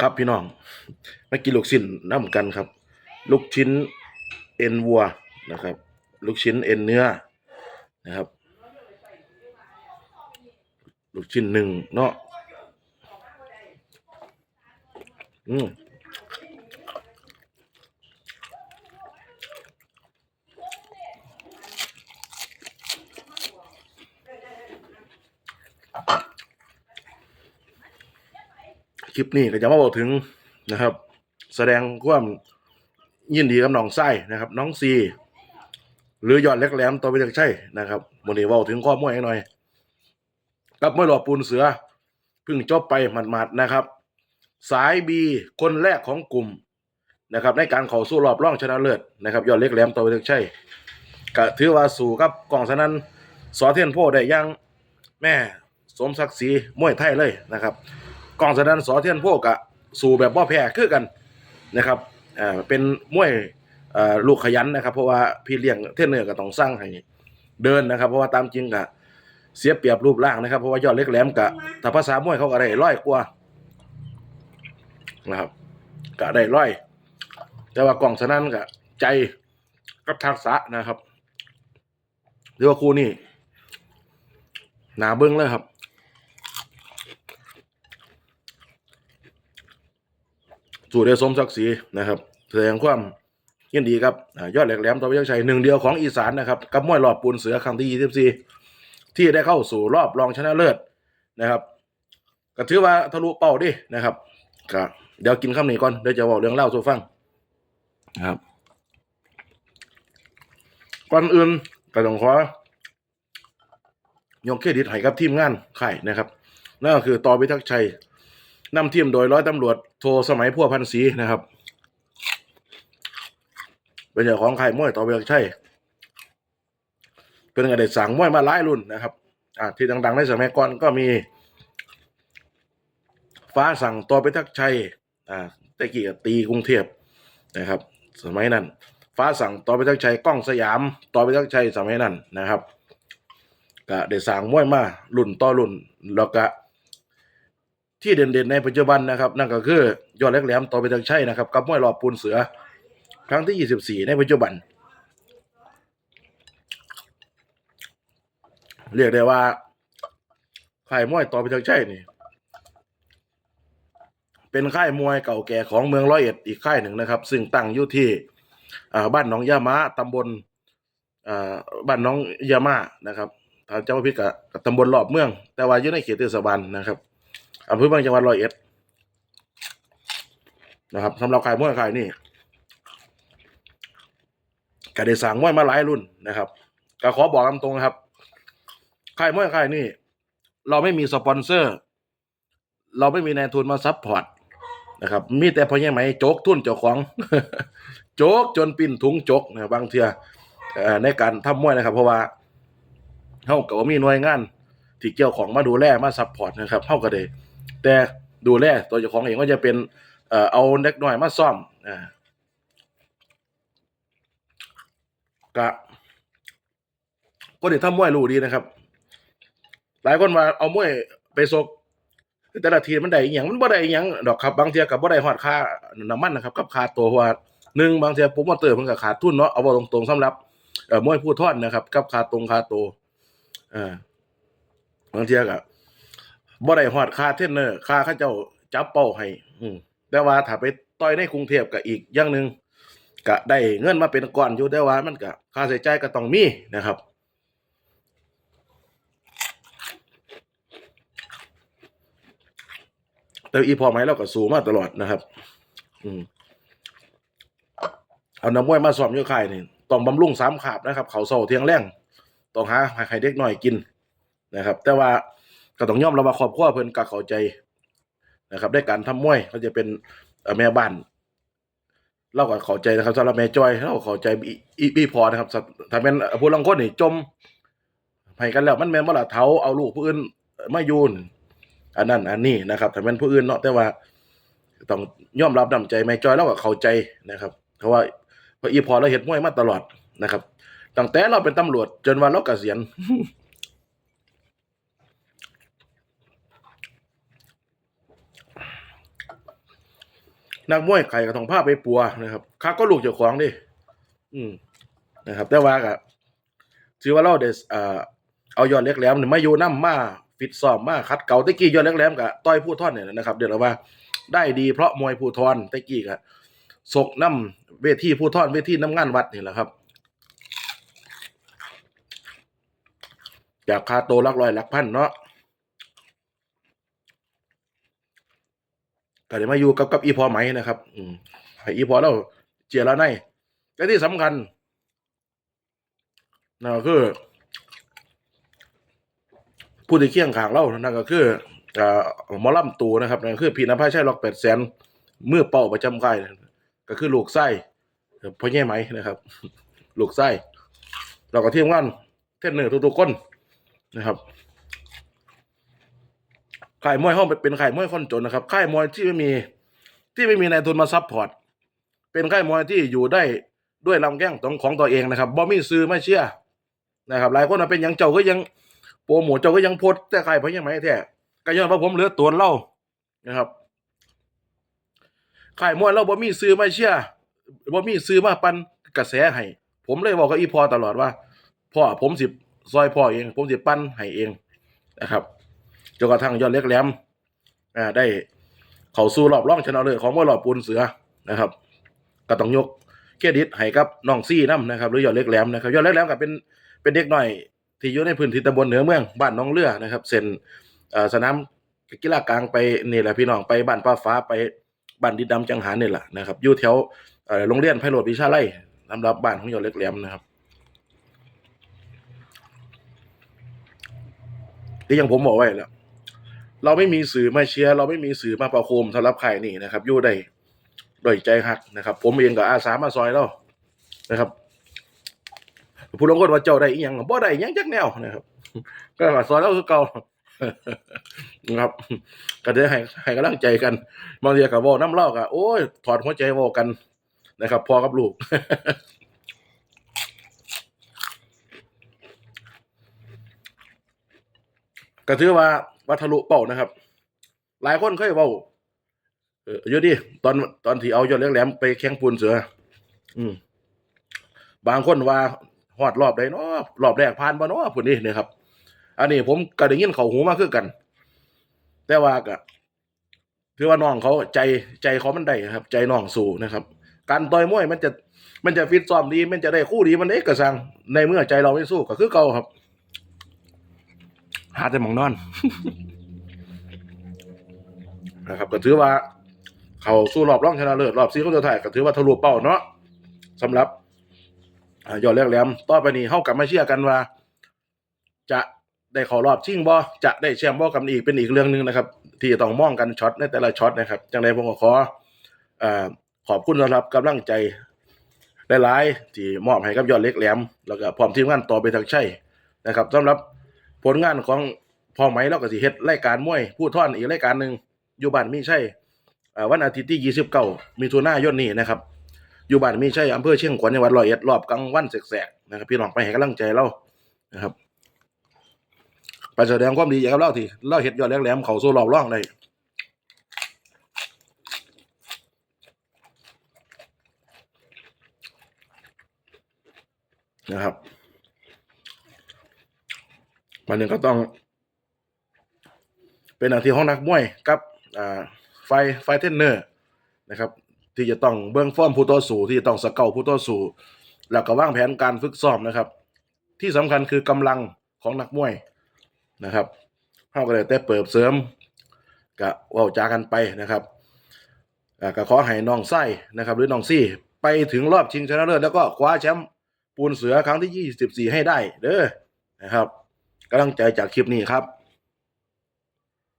ครับพี่น้องมากินลูกชิ้นน้ำกันครับ ลูกชิ้นเอ็นวัวนะครับ ลูกชิ้นเอ็นเนื้อนะครับ ลูกชิ้นหนึ่งเนาะอืม คลิปนี้ก็จะมาบอกถึงนะครับ แสดงความยินดีกับน้องไส้นะครับ น้องซีหรือยอดเล็กแหลมตัวไปจากใช่นะครับวันนี้ว่าถึงข้อมวยให้หน่อยกับมวยหลอปูนเสือเพิ่งจบไปหมาดๆนะครับ สายบีคนแรกของกลุ่มนะครับ ในการเข้าสู้รอบรองชนะเลิศนะครับ ยอดเล็กแหลมตัวไปจากใช่ก็ถือว่าสู่กับกองสนั้นสอเทียนโพได้ยังแม่สมศักดิ์ศรีมวยไทยเลยนะครับ กองสนันสอเทียนโพกกะสู่แบบบ่แพ้คือกันนะครับอ่าเป็นมวยอ่าลูกขยันนะครับ เพราะว่าพี่เลี้ยงเทนเนอร์ก็ต้องสร้างให้เดินนะครับ เพราะว่าตามจริงกะเสียเปรียบรูปร่างนะครับ เพราะว่ายอดเล็กแหลมกะถ้าภาษามวยเขาก็ได้ร้อยกว่านะครับกะได้ร้อย แต่ว่ากล่องสนั่นกะใจกับทักษะนะครับเรียกว่าครูนี่หนาเบิ้งเลยครับ สู่ได้สมศักดิ์ศรีนะครับแสดงความยินดีครับยอดเหลกแหลมตัววิชัยหนึ่งเดียวของอีสานนะครับกับมวยหลอดปูนเสือครั้งที่ยี่สิบสี่ที่ได้เข้าสู่รอบรองชนะเลิศนะครับก็ถือว่าทะลุเป้าดินะครับก็เดี๋ยวกินข้าวหนีก่อนเดี๋ยวจะบอกเรื่องเล่าสู่ฟังนะครับก่อนอื่นก็ต้องขอยกเครดิตให้กับทีมงานไข่นะครับนั่นก็คือต่อพิทักษ์ชัย นำทีมโดยร้อยตำรวจโทสมัยพัวพันศรีนะครับ เป็นเจ้าของไข่ายมวยต่อพิทักษ์ชัยเป็นกระเด็ดสั่งมวยมาหลายรุ่นนะครับอ่าที่ดังๆในสมัยก่อนก็มี ฟ้าสั่งตัวไปทักษ์ชัยอ่าตะกี้ตีกรุงเทพนะครับ สมัยนั้น ฟ้าสั่งต่อไปทักษ์ชัยกล้องสยามต่อไปทักษ์ชัยสมัยนั้นนะครับก็ได้สั่งมวยมารุ่นต่อรุ่นแล้วก็ ที่เด่นๆในปัจจุบันนะครับ นั่นก็คือยอดเล็กแหลมต่อไปทักษ์ชัยนะครับ กับมวยรอบปูนเสือ ครั้งที่ 24 ในปัจจุบัน เรียกได้ว่าค่ายมวยต่อพิทักษ์ชัยนี่เป็นค่ายมวยเก่าแก่ของเมืองร้อยเอ็ดอีกค่ายหนึ่งนะครับ ซึ่งตั้งอยู่ที่บ้านหนองยามาตำบลบ้านหน้องยามานะครับทางเจ้าพิกกับตำบลรอบเมือง แต่ว่าอยู่ในเขตเทศบาลนะครับ อำเภอเมืองจังหวัดร้อยเอ็ดนะครับสำหรับค่ายมวยค่ายนี่ก็ได้สั่งมวยมาหลายรุ่นนะครับก็ขอบอกตามตรงนะครับค่ายมวยค่ายนี่ เราไม่มีสปอนเซอร์ เราไม่มีนายทุนมาซัพพอร์ตนะครับ มีแต่พ่อใหญ่ไหมโจกทุนเจ้าของโจกจนปิ้นถุงโจกนะบางเทื่อในการทำมวยนะครับ เพราะว่าเฮาก็บ่มีหน่วยงานที่เกี่ยวของมาดูแลมาซัพพอร์ตนะครับเฮาก็ได้ แต่ดูแลตัวเจ้าของเองก็จะเป็นเออเอาเด็กน้อยมาซ่อมอ่าก็คนที่ทำมวยรู้ดีนะครับ หลายคนว่าเอามวยไปซกแต่ละทีมันได้อย่างมันบ่ได้อย่างดอกครับบางเทียกับบ่ได้ฮอดค่าน้ำมันนะครับกับค่าตัวเพราะว่าหนึ่งบางเทียโปรโมเตอร์เพิ่นก็ขาดทุนเนาะเอาบ่ตรงๆสำหรับเอ่อมวยผู้ท่อนนะครับ กับค่าตรงค่าตัวอ่าบางเทียก็บ่ บ่ได้ฮอดค่าเทรนเนอร์ค่าเขาเจ้าจับเป้าให้อืมแต่ว่าถ้าไปต่อยในกรุงเทพก็อีกอย่างหนึงก็ได้เงินมาเป็นก้อนอยู่แต่ว่ามันก็ค่าใช้จ่ายก็ต้องมีนะครับแต่อีพอไหมเราก็สู้มาตลอดนะครับ อืมเอาน้ำมวยมาสอมอยู่ค่ายนี่ต้องบำรุงสามขาบนะครับ เขาเศร้าเทียงแรงต้องหาให้เด็กหน้อยกินนะครับ แต่ว่า ก็ต้องยอมรับว่าครอบครัวเพิ่นก็เข้าใจนะครับได้การทำมวยเขาจะเป็นเอ่อแม่บ้านเราก็เข้าใจนะครับสำหรับแม่จ้อยเราก็เข้าใจอีอีอีพอนะครับถ้าถ้าเป็นผู้ลังคนนี่จมให้กันแล้วมันแม่นบ่ล่ะเฒ่าเอาลูกผู้อื่นมายูนอันนั้นอันนี้นะครับถ้าเป็นผู้อื่นเนาะแต่ว่าต้องยอมรับน้ำใจแม่จอยแล้วก็เข้าใจนะครับ เพราะว่าเพราะอีพอเราเห็นมวยมาตลอดนะครับตั้งแต่เราเป็นตำรวจจนวันเราเกษียณ นักมวยไข่กับทองผ้าไปปัวนะครับข้าก็ลูกเจ้าของดิอืมนะครับ แต่ว่าก็ถือว่าเราได้เอ่อเอายอดเล็กแหลมนี่มาอยู่น้ำมาฟิตซ้อมมาคัดเก่าตะกี้ยอดเล็กแหลมกับต้อยผู้ท่อนเนี่ยนะครับเดี๋ยวเราว่าได้ดีเพราะมวยผู้ทอนตะกี้ก็ศกน้ำเวทีผู้ทอนเวทีน้ำงานวัดนี่แหละครับจากคาโตลักร้อยลักพันเนาะ ก็เดี๋ยวมาอยู่กับกับอีพอไหมนะครับ อืมให้อีพอเราเจียแล้วในและที่สำคัญนั่นก็คือผู้ที่เคียงข้างเรานั่นก็คืออ่าหมอลำตูนะครับนั่นก็คือพี่นภาชัยล็อกแปดแสนเมื่อเป่าประจำค่ายก็คือลูกไส้พ่อแย่ไหมนะครับ ลูกไส้เราก็เที่ยงวันเทรนเนอร์ทุกๆคนนะครับ ค่ายมวยห้องเป็นค่ายมวยคนจนนะครับค่ายมวยที่ไม่มีที่ไม่มีนายทุนมาซัพพอร์ตเป็นค่ายมวยที่อยู่ได้ด้วยลำแข้งของของตัวเองนะครับบ่มีซื้อไม่เชื่อนะครับหลายคนเป็นยังเจ้าก็ยังโปรโมทเจ้าก็ยังโพสแต่ใครเพราะยังไงแท้ก็ย้อนว่าผมเหลือตัวเล่านะครับค่ายมวยเราบ่มีซื้อไม่เชื่อบ่มีซื้อมาปันกระแสให้ผมเลยบอกกับอีพอตลอดว่าพ่อผมสิซอยพ่อเอง ผมสิปั้นให้เองนะครับ จนกระทั่งยอดเล็กแหลมอ่าได้เข้าสู่รอบรองชนะเลิศของมวยรอบปูนเสือนะครับ ก็ต้องยกเครดิตให้กับน้องซี่น้ำนะครับ หรือยอดเล็กแหลมนะครับยอดเล็กแหลมก็เป็นเป็นเด็กหน่อย ที่อยู่ในพื้นที่ตำบลเหนือเมืองบ้านน้องเรือนะครับเส้นสนามกีฬากลางไปนี่แหละพี่น้องไปบ้านป้าฟ้าไปบ้านดินดำจังหารนี่แหละนะครับอยู่แถวโรงเรียนไพโรดวิชาไล่สำหรับบ้านของยอดเล็กแหลมนะครับที่อยังผมบอกไว้แล้ว เราไม่มีสื่อมาเชียร์เราไม่มีสื่อมาประโคมสำหรับใครนี่นะครับยู่ได้ด้วยใจฮักนะครับ ผมเองก็อาสามาซอยเรานะครับผู้ลงคนว่าเจ้าได้อีหยังบ่ได้อีหยังจักแนวนะครับ ก็ว่าซอยเราคือเก่านะครับก็ได้ให้ให้กำลังใจกันบางทีก็เว้าน้ำเล่าก็โอ้ยถอดหัวใจว้ากันนะครับพ่อกับลูกก็ถือว่า วัทะลุเป้านะครับ หลายคนเคยเว้าเอออยู่ดิตอนตอนที่เอายอดเล็กแหลมไปแข่งปูนเสือ อืม บางคนว่าฮอดรอบใดเนาะรอบแรกผ่านบ่เนาะพุ่นนี่นะครับ อันนี้ผมก็ได้ยินเขาหูมาคือกัน แต่ว่าก็ถือว่าน้องเขาใจใจเขามันได้ครับ ใจน้องสู้นะครับ การต่อยมวยมันจะ มันจะฟิตซ้อมดี มันจะได้คู่ดีมันเอกสังในเมื่อใจเราไม่สู้ก็คือเก่าครับ หาแต่หมองนอน นะครับก็ถือว่า เขาสู้รอบรองชนะเลิศรอบซีเขาจะถ่ายก็ถือว่าทะลุเป้าเนาะสำหรับอ่ายอดเรียกแหลมต่อไปนี้เฮากลับมาเชื่อกันว่า จะได้เข้ารอบชิงบ่จะได้แชมป์บ่กันอีกเป็นอีกเรื่องหนึงนะครับ ที่จะต้องมองกันช็อตในแต่ละช็อตนะครับจังไดผมก็ขอเอ่อขอบคุณสำหรับกำลังใจหลายๆที่มอบให้กับยอดเล็กแหลม แล้วก็พร้อมทีมงานต่อไปทางชัยนะครับสำหรับ ผลงานของพ่อไหมเราก็สิเฮ็ดรายการมวยผู้ท่อนอีกรายการหนึ่งอยู่บ้านมีชัยวันอาทิตย์ที่ 29มิถุนายนนี้นะครับ อยู่บ้านมีชัยอำเภอเชียงขวัญจังหวัดร้อยเอ็ดรอบกลางวันแสกๆนะครับพี่น้องไปให้กำลังใจเรานะครับไปแสดงความดีใจกับเราที่เราเฮ็ดยอดแหลมๆเขาสู่รอบรองได้นะครับ มันหนึ่งก็ต้อง เป็นหน้าที่ของนักมวยกับอ่าไฟไฟเทนเนอร์นะครับ ที่จะต้องเบื้องฟอร์มผู้ต่อสู้ที่จะต้องสเกาผู้ต่อสู้แล้วก็วางแผนการฝึกซ้อมนะครับ ที่สำคัญคือกำลังของนักมวยนะครับเฮาก็เลยแต่เปิดเสริมก็เว้าจากันไปนะครับก็ขอให้น้องไส้นะครับ หรือน้องซี่ไปถึงรอบชิงชนะเลิศแล้วก็คว้าแชมป์ปูนเสือครั้งที่ 24 ให้ได้เด้อนะครับ กำลังใจจากคลิปนี้ครับ